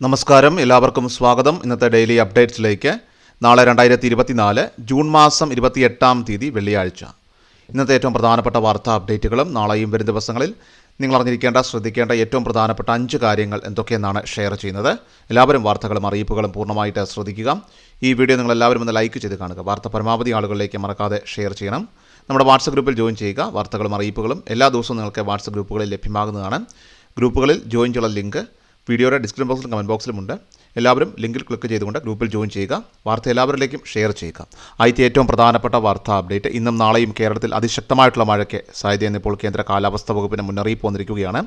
നമസ്കാരം. എല്ലാവർക്കും സ്വാഗതം. ഇന്നത്തെ ഡെയിലി അപ്ഡേറ്റ്സിലേക്ക്. നാളെ രണ്ടായിരത്തി ഇരുപത്തിനാല് ജൂൺ മാസം ഇരുപത്തിയെട്ടാം തീയതി വെള്ളിയാഴ്ച. ഇന്നത്തെ ഏറ്റവും പ്രധാനപ്പെട്ട വാർത്താ അപ്ഡേറ്റുകളും നാളെയും വരും ദിവസങ്ങളിൽ നിങ്ങൾ അറിഞ്ഞിരിക്കേണ്ട ശ്രദ്ധിക്കേണ്ട ഏറ്റവും പ്രധാനപ്പെട്ട അഞ്ച് കാര്യങ്ങൾ എന്തൊക്കെയെന്നാണ് ഷെയർ ചെയ്യുന്നത്. എല്ലാവരും വാർത്തകളും അറിയിപ്പുകളും പൂർണമായിട്ട് ശ്രദ്ധിക്കുക. ഈ വീഡിയോ നിങ്ങൾ എല്ലാവരും ഒന്ന് ലൈക്ക് ചെയ്ത് കാണുക. വാർത്ത പരമാവധി ആളുകളിലേക്ക് മറക്കാതെ ഷെയർ ചെയ്യണം. നമ്മുടെ വാട്സപ്പ് ഗ്രൂപ്പിൽ ജോയിൻ ചെയ്യുക. വാർത്തകളും അറിയിപ്പുകളും എല്ലാ ദിവസവും നിങ്ങൾക്ക് വാട്സപ്പ് ഗ്രൂപ്പുകളിൽ ലഭ്യമാകുന്നതാണ്. ഗ്രൂപ്പുകളിൽ ജോയിൻ ചെയ്യാനുള്ള ലിങ്ക് വീഡിയോയുടെ ഡിസ്ക്രിപ്ഷൻ ബോക്സിലും കമന്റ് ബോക്സിലുമുണ്ട് എല്ലാവരും ലിങ്കിൽ ക്ലിക്ക് ചെയ്തുകൊണ്ട് ഗ്രൂപ്പിൽ ജോയിൻ ചെയ്യുക. വാർത്ത എല്ലാവരിലേക്കും ഷെയർ ചെയ്യുക. ആദ്യത്തെ ഏറ്റവും പ്രധാനപ്പെട്ട വാർത്താ അപ്ഡേറ്റ് ഇന്നും നാളെയും കേരളത്തിൽ അതിശക്തമായിട്ടുള്ള മഴയ്ക്ക് സാധ്യതയെന്ന് ഇപ്പോൾ കേന്ദ്ര കാലാവസ്ഥ വകുപ്പിന് മുന്നറിയിപ്പ് വന്നിരിക്കുകയാണ്.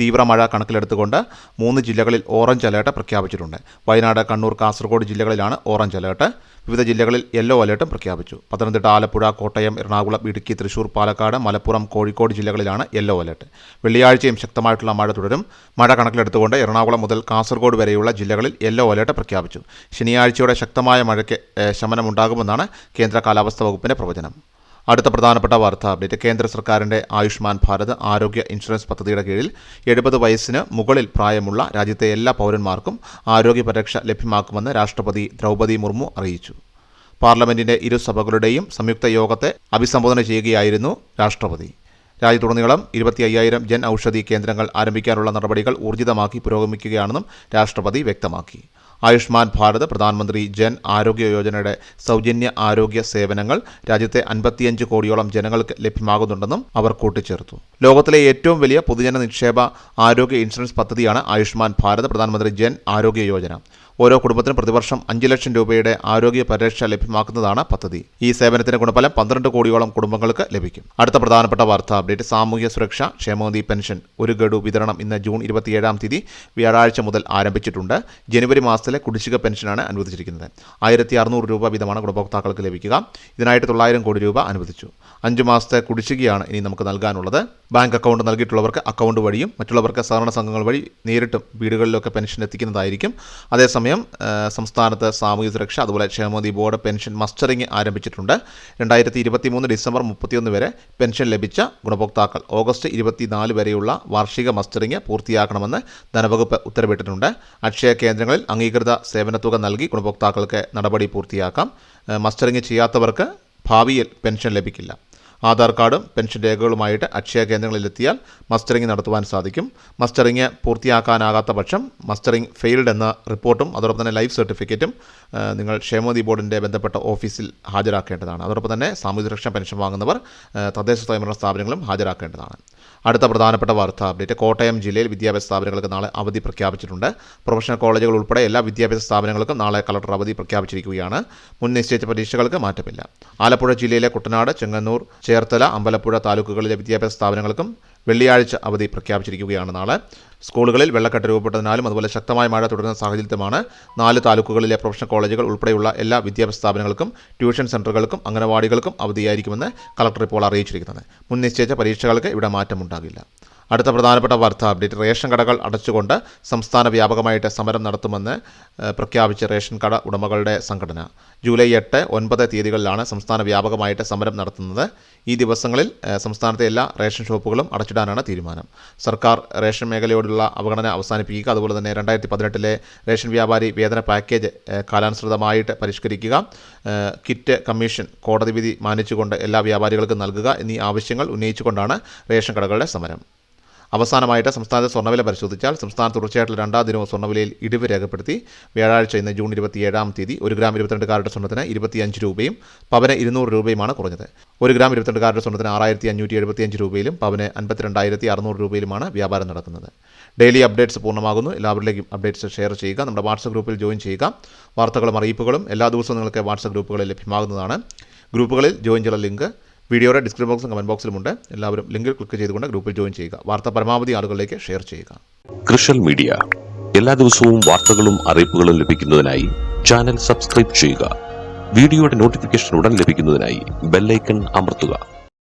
തീവ്ര മഴ കണക്കിലെടുത്തുകൊണ്ട് മൂന്ന് ജില്ലകളിൽ ഓറഞ്ച് അലേർട്ട് പ്രഖ്യാപിച്ചിട്ടുണ്ട്. വയനാട് കണ്ണൂർ കാസർഗോഡ് ജില്ലകളിലാണ് ഓറഞ്ച് അലേർട്ട്. വിവിധ ജില്ലകളിൽ യെല്ലോ അലേർട്ടും പ്രഖ്യാപിച്ചു. പത്തനംതിട്ട ആലപ്പുഴ കോട്ടയം എറണാകുളം ഇടുക്കി തൃശൂർ പാലക്കാട് മലപ്പുറം കോഴിക്കോട് ജില്ലകളിലാണ് യെല്ലോ അലേർട്ട്. വെള്ളിയാഴ്ചയും ശക്തമായിട്ടുള്ള മഴ തുടരും. മഴ കണക്കിലെടുത്തുകൊണ്ട് എറണാകുളം മുതൽ കാസർഗോഡ് വരെയുള്ള ജില്ലകളിൽ യെല്ലോ അലേർട്ട് പ്രഖ്യാപിച്ചു. ശനിയാഴ്ചയോടെ ശക്തമായ മഴയ്ക്ക് ശമനമുണ്ടാകുമെന്നാണ് കേന്ദ്ര കാലാവസ്ഥാ വകുപ്പിന്റെ പ്രവചനം. അടുത്ത പ്രധാനപ്പെട്ട വാർത്താ അപ്ഡേറ്റ്. കേന്ദ്ര സർക്കാരിന്റെ ആയുഷ്മാൻ ഭാരത് ആരോഗ്യ ഇൻഷുറൻസ് പദ്ധതിയുടെ കീഴിൽ എഴുപത് വയസ്സിന് മുകളിൽ പ്രായമുള്ള രാജ്യത്തെ എല്ലാ പൗരന്മാർക്കും ആരോഗ്യ പരിരക്ഷ ലഭ്യമാക്കുമെന്ന് രാഷ്ട്രപതി ദ്രൗപദി മുർമു അറിയിച്ചു. പാർലമെന്റിന്റെ ഇരുസഭകളുടെയും സംയുക്ത യോഗത്തെ അഭിസംബോധന ചെയ്യുകയായിരുന്നു രാഷ്ട്രപതി. രാജ്യത്തുടനീളം ഇരുപത്തി അയ്യായിരം ജൻ ഔഷധി കേന്ദ്രങ്ങൾ ആരംഭിക്കാനുള്ള നടപടികൾ ഊർജിതമാക്കി പുരോഗമിക്കുകയാണെന്നും രാഷ്ട്രപതി വ്യക്തമാക്കി. ആയുഷ്മാൻ ഭാരത് പ്രധാനമന്ത്രി ജൻ ആരോഗ്യ യോജനയുടെ സൗജന്യ ആരോഗ്യ സേവനങ്ങൾ രാജ്യത്തെ അൻപത്തിയഞ്ച് കോടിയോളം ജനങ്ങൾക്ക് ലഭ്യമാകുന്നുണ്ടെന്നും അവർ കൂട്ടിച്ചേർത്തു. ലോകത്തിലെ ഏറ്റവും വലിയ പൊതുജന നിക്ഷേപ ആരോഗ്യ ഇൻഷുറൻസ് പദ്ധതിയാണ് ആയുഷ്മാൻ ഭാരത് പ്രധാനമന്ത്രി ജൻ ആരോഗ്യ യോജന. ഓരോ കുടുംബത്തിനും പ്രതിവർഷം അഞ്ച് ലക്ഷം രൂപയുടെ ആരോഗ്യ പരിരക്ഷ ലഭ്യമാക്കുന്നതാണ് പദ്ധതി. ഈ സേവനത്തിന്റെ ഗുണഫലം പന്ത്രണ്ട് കോടിയോളം കുടുംബങ്ങൾക്ക് ലഭിക്കും. അടുത്ത പ്രധാനപ്പെട്ട വാർത്താ അപ്ഡേറ്റ് സാമൂഹ്യ സുരക്ഷ ക്ഷേമനിധി പെൻഷൻ. ഒരു ഗഡു വിതരണം ഇന്ന് ജൂൺ ഇരുപത്തിയേഴാം തീയതി വ്യാഴാഴ്ച മുതൽ ആരംഭിച്ചിട്ടുണ്ട്. ജനുവരി മാസത്തിലെ കുടിശ്ശിക പെൻഷനാണ് അനുവദിച്ചിരിക്കുന്നത്. ആയിരത്തി അറുന്നൂറ് രൂപ വീതമാണ് ഗുണഭോക്താക്കൾക്ക് ലഭിക്കുക. ഇതിനായിട്ട് തൊള്ളായിരം കോടി രൂപ അനുവദിച്ചു. അഞ്ച് മാസത്തെ കുടിശ്ശികയാണ് ഇനി നമുക്ക് നൽകാനുള്ളത്. ബാങ്ക് അക്കൗണ്ട് നൽകിയിട്ടുള്ളവർക്ക് അക്കൗണ്ട് വഴിയും മറ്റുള്ളവർക്ക് സഹകരണ സംഘങ്ങൾ വഴി നേരിട്ടും വീടുകളിലൊക്കെ പെൻഷൻ എത്തിക്കുന്നതായിരിക്കും. അതേസമയം സംസ്ഥാനത്ത് സാമൂഹ്യ സുരക്ഷ അതുപോലെ ക്ഷേമനിധി ബോർഡ് പെൻഷൻ മസ്റ്ററിംഗ് ആരംഭിച്ചിട്ടുണ്ട്. രണ്ടായിരത്തി ഇരുപത്തി മൂന്ന് ഡിസംബർ മുപ്പത്തിയൊന്ന് വരെ പെൻഷൻ ലഭിച്ച ഗുണഭോക്താക്കൾ ഓഗസ്റ്റ് ഇരുപത്തിനാല് വരെയുള്ള വാർഷിക മസ്റ്ററിംഗ് പൂർത്തിയാക്കണമെന്ന് ധനവകുപ്പ് ഉത്തരവിട്ടിട്ടുണ്ട്. അക്ഷയ കേന്ദ്രങ്ങളിൽ അംഗീകൃത സേവനത്തുക നൽകി ഗുണഭോക്താക്കൾക്ക് നടപടി പൂർത്തിയാക്കാം. മസ്റ്ററിംഗ് ചെയ്യാത്തവർക്ക് ഭാവിയിൽ പെൻഷൻ ലഭിക്കില്ല. ആധാർ കാർഡും പെൻഷൻ രേഖകളുമായിട്ട് അക്ഷയ കേന്ദ്രങ്ങളിലെത്തിയാൽ മസ്റ്ററിംഗ് നടത്തുവാൻ സാധിക്കും. മസ്റ്ററിംഗ് പൂർത്തിയാക്കാനാകാത്ത പക്ഷം മസ്റ്ററിംഗ് ഫെയിൽഡ് എന്ന റിപ്പോർട്ടും അതോടൊപ്പം തന്നെ ലൈഫ് സർട്ടിഫിക്കറ്റും നിങ്ങൾ ക്ഷേമനിധി ബോർഡിന്റെ ബന്ധപ്പെട്ട ഓഫീസിൽ ഹാജരാക്കേണ്ടതാണ്. അതോടൊപ്പം തന്നെ സാമൂഹ്യ സുരക്ഷാ പെൻഷൻ വാങ്ങുന്നവർ തദ്ദേശ സ്വയംഭരണ സ്ഥാപനങ്ങളും ഹാജരാക്കേണ്ടതാണ്. അടുത്ത പ്രധാനപ്പെട്ട വാർത്താ അപ്ഡേറ്റ് കോട്ടയം ജില്ലയിൽ വിദ്യാഭ്യാസ സ്ഥാപനങ്ങൾക്ക് നാളെ അവധി പ്രഖ്യാപിച്ചിട്ടുണ്ട്. പ്രൊഫഷണൽ കോളേജുകൾ ഉൾപ്പെടെ എല്ലാ വിദ്യാഭ്യാസ സ്ഥാപനങ്ങൾക്കും നാളെ കളക്ടർ അവധി പ്രഖ്യാപിച്ചിരിക്കുകയാണ്. മുൻ നിശ്ചയിച്ച പരീക്ഷകൾക്ക് മാറ്റമില്ല. ആലപ്പുഴ ജില്ലയിലെ കുട്ടനാട് ചെങ്ങന്നൂർ ചേർത്തല അമ്പലപ്പുഴ താലൂക്കുകളിലെ വിദ്യാഭ്യാസ സ്ഥാപനങ്ങൾക്കും വെള്ളിയാഴ്ച അവധി പ്രഖ്യാപിച്ചിരിക്കുകയാണ് നാളെ. സ്കൂളുകളിൽ വെള്ളക്കെട്ട് രൂപപ്പെട്ടതിനാലും അതുപോലെ ശക്തമായ മഴ തുടരുന്ന സാഹചര്യത്തിലുമാണ് നാല് താലൂക്കുകളിലെ പ്രൊഫഷണൽ കോളേജുകൾ ഉൾപ്പെടെയുള്ള എല്ലാ വിദ്യാഭ്യാസ സ്ഥാപനങ്ങൾക്കും ട്യൂഷൻ സെന്ററുകൾക്കും അംഗനവാടികൾക്കും അവധിയായിരിക്കുമെന്ന് കളക്ടർ ഇപ്പോൾ അറിയിച്ചിരിക്കുന്നത്. മുൻ നിശ്ചയിച്ച പരീക്ഷകൾക്ക് ഇവിടെ മാറ്റമുണ്ടാകില്ല. അടുത്ത പ്രധാനപ്പെട്ട വാർത്ത അപ്ഡേറ്റ്. റേഷൻ കടകൾ അടച്ചുകൊണ്ട് സംസ്ഥാന വ്യാപകമായിട്ട് സമരം നടത്തുമെന്ന് പ്രഖ്യാപിച്ച റേഷൻ കട ഉടമകളുടെ സംഘടന. ജൂലൈ എട്ട് ഒൻപത് തീയതികളിലാണ് സംസ്ഥാന വ്യാപകമായിട്ട് സമരം നടത്തുന്നത്. ഈ ദിവസങ്ങളിൽ സംസ്ഥാനത്തെ എല്ലാ റേഷൻ ഷോപ്പുകളും അടച്ചിടാനാണ് തീരുമാനം. സർക്കാർ റേഷൻ മേഖലയോടുള്ള അവഗണന അവസാനിപ്പിക്കുക അതുപോലെ തന്നെ രണ്ടായിരത്തി പതിനെട്ടിലെ റേഷൻ വ്യാപാരി വേതന പാക്കേജ് കാലാനുസൃതമായിട്ട് പരിഷ്കരിക്കുക കിറ്റ് കമ്മീഷൻ കോടതി വിധി മാനിച്ചുകൊണ്ട് എല്ലാ വ്യാപാരികൾക്കും നൽകുക എന്നീ ആവശ്യങ്ങൾ ഉന്നയിച്ചുകൊണ്ടാണ് റേഷൻ കടകളുടെ സമരം. അവസാനമായിട്ട് സംസ്ഥാനത്തെ സ്വർണവില പരിശോധിച്ചാൽ സംസ്ഥാനത്ത് തുടർച്ചയായിട്ടുള്ള രണ്ടാം ദിനവും സ്വർണവിലയിൽ ഇടിവ് രേഖപ്പെടുത്തി വ്യാഴാഴ്ച ഇന്ന് ജൂൺ ഇരുപത്തിയേഴാം തീയതി ഒരു ഗ്രാം ഇരുപത്തിരണ്ട് കാരുടെ സ്വർണത്തിന് ഇരുപത്തിയഞ്ച് രൂപയും പവന് ഇരുന്നൂറ് രൂപയുമാണ് കുറഞ്ഞത്. ഒരു ഗ്രാം ഇരുപത്തിരണ്ട് കാരുടെ സ്വർണത്തിന് ആറായിരത്തി അഞ്ഞൂറ്റി എഴുപത്തിയഞ്ച് രൂപയിലും പവന് അൻപത്തിരണ്ടായിരത്തി അറുന്നൂറ് രൂപയിലുമാണ് വ്യാപാരം നടക്കുന്നത്. ഡെയിലി അപ്ഡേറ്റ്സ് പൂർണമാകുന്നു. എല്ലാവരിലേക്കും അപ്ഡേറ്റ്സ് ഷെയർ ചെയ്യുക. നമ്മുടെ വാട്സപ്പ് ഗ്രൂപ്പിൽ ജോയിൻ ചെയ്യുക. വാർത്തകളും അറിയിപ്പുകളും എല്ലാ ദിവസവും നിങ്ങൾക്ക് വാട്സപ്പ് ഗ്രൂപ്പുകളിൽ ലഭ്യമാകുന്നതാണ്. ഗ്രൂപ്പുകളിൽ ജോയിൻ ചെയ്യുന്ന ലിങ്ക് വീഡിയോയുടെ ഡിസ്ക്രിപ്ഷൻ ബോക്സും കമന്റ് ബോക്സിലുമുണ്ട് എല്ലാവരും ലിങ്കിൽ ക്ലിക്ക് ചെയ്തുകൊണ്ട് ഗ്രൂപ്പിൽ ജോയിൻ ചെയ്യുക. വാർത്ത പരമാവധി ആളുകളിലേക്ക് ഷെയർ ചെയ്യുക. കൃഷൽ മീഡിയ. എല്ലാ ദിവസവും വാർത്തകളും അറിയിപ്പുകളും ലഭിക്കുന്നതിനായി ചാനൽ സബ്സ്ക്രൈബ് ചെയ്യുക. വീഡിയോയുടെ നോട്ടിഫിക്കേഷൻ ഉടൻ ലഭിക്കുന്നതിനായി ബെല്ലൈക്കൺ അമർത്തുക.